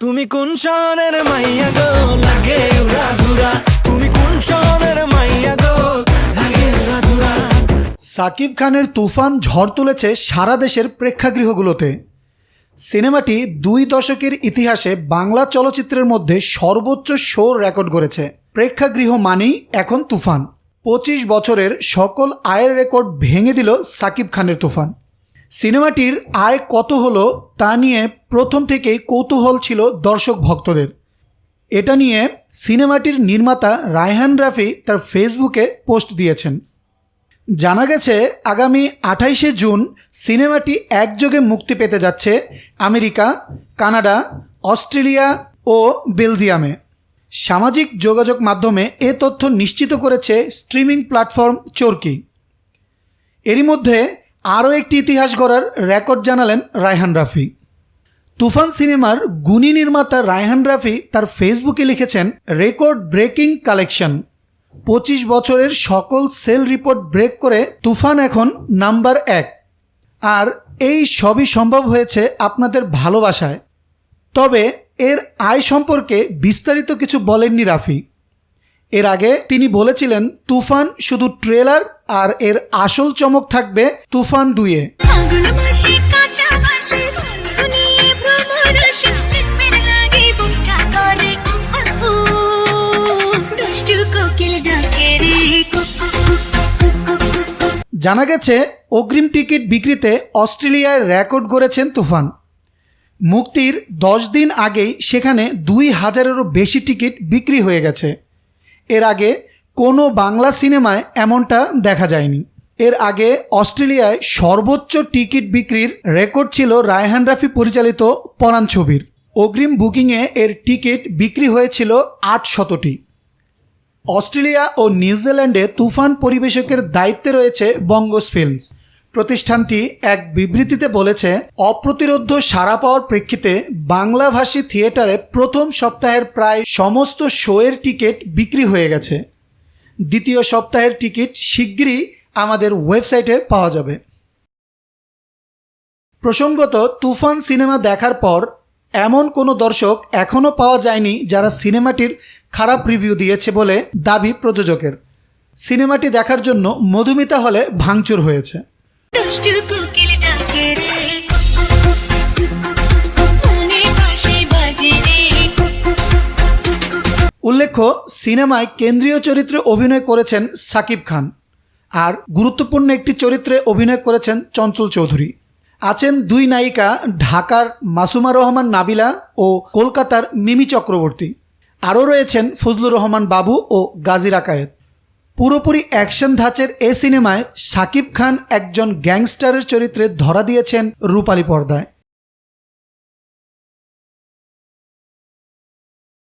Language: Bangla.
তুমি কোন শহরের মাইয়া গো? লাগে উড়া তুমি কোন শহরের মাইয়া গো? লাগে সাকিব খানের তুফান ঝড় তুলেছে সারা দেশের প্রেক্ষাগৃহগুলোতে। সিনেমাটি দুই দশকের ইতিহাসে বাংলা চলচ্চিত্রের মধ্যে সর্বোচ্চ শোর রেকর্ড করেছে। প্রেক্ষাগৃহ মানেই এখন তুফান। পঁচিশ বছরের সকল আয়ের রেকর্ড ভেঙে দিল সাকিব খানের তুফান। সিনেমাটির আয় কত হলো তা নিয়ে প্রথম থেকেই কৌতূহল ছিল দর্শক ভক্তদের। এটা নিয়ে সিনেমাটির নির্মাতা রায়হান রাফি তার ফেসবুকে পোস্ট দিয়েছেন। জানা গেছে, আগামী আঠাইশে জুন সিনেমাটি একযোগে মুক্তি পেতে যাচ্ছে আমেরিকা, কানাডা, অস্ট্রেলিয়া ও বেলজিয়ামে। সামাজিক যোগাযোগ মাধ্যমে এ তথ্য নিশ্চিত করেছে স্ট্রিমিং প্ল্যাটফর্ম চরকি। এরই মধ্যে আরও একটি ইতিহাস গড়ার রেকর্ড জানালেন রায়হান রাফি। তুফান সিনেমার গুণী নির্মাতা রায়হান রাফি তার ফেসবুকে লিখেছেন, রেকর্ড ব্রেকিং কালেকশন। পঁচিশ বছরের সকল সেল রিপোর্ট ব্রেক করে তুফান এখন নাম্বার এক। আর এই সবই সম্ভব হয়েছে আপনাদের ভালোবাসায়। তবে এর আয় সম্পর্কে বিস্তারিত কিছু বলেননি রাফি। এর আগে তিনি বলেছিলেন তুফান শুধু ট্রেলার আর এর আসল চমক থাকবে তুফান কুকু জানা গেছে অগ্রিম টিকিট বিক্রিতে অস্ট্রেলিয়ায় রেকর্ড গড়েছেন তুফান। মুক্তির দশ দিন আগেই সেখানে দুই হাজারেরও বেশি টিকিট বিক্রি হয়ে গেছে। এর আগে কোনো বাংলা সিনেমায় এমনটা দেখা যায়নি। এর আগে অস্ট্রেলিয়ায় সর্বোচ্চ টিকিট বিক্রির রেকর্ড ছিল রায়হান রাফি পরিচালিত পরাণ ছবির। অগ্রিম বুকিংয়ে এর টিকিট বিক্রি হয়েছিল আট শতটি অস্ট্রেলিয়া ও নিউজিল্যান্ডে তুফান পরিবেশকের দায়িত্বে রয়েছে বঙ্গস ফিল্মস। প্রতিষ্ঠানটি এক বিবৃতিতে বলেছে অপ্রতিরোধ্য সাড়া পাওয়ার প্রেক্ষিতে বাংলাভাষী থিয়েটারে প্রথম সপ্তাহের প্রায় সমস্ত শোয়ের টিকিট বিক্রি হয়ে গেছে। দ্বিতীয় সপ্তাহের টিকিট শিগগিরই আমাদের ওয়েবসাইটে পাওয়া যাবে। প্রসঙ্গত, তুফান সিনেমা দেখার পর এমন কোনো দর্শক এখনও পাওয়া যায়নি যারা সিনেমাটির খারাপ রিভিউ দিয়েছে বলে দাবি প্রযোজকের। সিনেমাটি দেখার জন্য মধুমিতা হলে ভাঙচুর হয়েছে। উল্লেখ্য, সিনেমায় কেন্দ্রীয় চরিত্রে অভিনয় করেছেন সাকিব খান আর গুরুত্বপূর্ণ একটি চরিত্রে অভিনয় করেছেন চঞ্চল চৌধুরী। আছেন দুই নায়িকা ঢাকার মাসুমা রহমান নাবিলা ও কলকাতার মিমি চক্রবর্তী। আরও রয়েছেন ফজলুর রহমান বাবু ও গাজী রাকায়েত পুরোপুরি অ্যাকশন ধাঁচের এ সিনেমায় সাকিব খান একজন গ্যাংস্টারের চরিত্রে ধরা দিয়েছেন রূপালী পর্দায়।